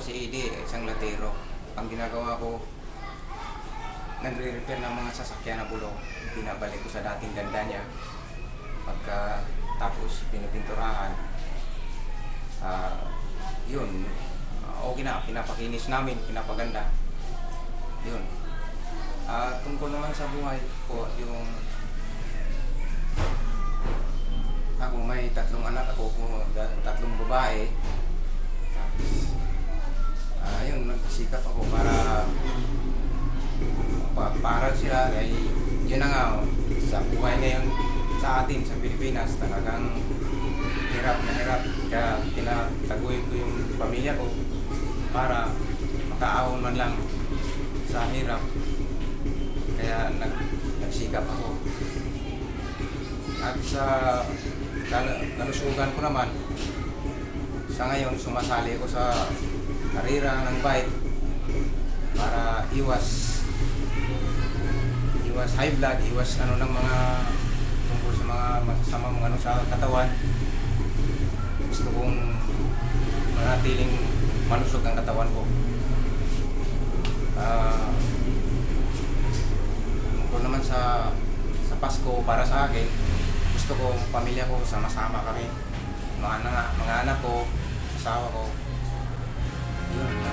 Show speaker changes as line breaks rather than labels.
si Eddie, isang latero. Ang ginagawa ko, nagre-repair ng mga sasakyan na bulong. Binabalik ko sa dating ganda niya. Pagka tapos pinipinturahan, uh, ah, yun, uh, okay na, pinapakinis namin, pinapaganda. Yun. Uh, tungkol naman sa buhay ko, yung ako may tatlong anak ako, yun, nagsikap ako para pa, para sila ay yun na nga oh, sa buhay ngayon sa atin sa Pilipinas talagang hirap na hirap. Kaya tinataguin ko yung pamilya ko para makaahon man lang sa hirap. Kaya nag, nagsikap ako. At sa kal- kalusugan ko naman sa ngayon sumasali ko sa karera ng bike para iwas iwas high blood, iwas ano ng mga tungkol sa mga masasamang ano sa katawan. Gusto kong manatiling malusog ang katawan ko. Ah, tungkol naman sa sa Pasko para sa akin, gusto ko pamilya ko sama-sama kami. Mga anak, mga anak ko, asawa ko. Yun,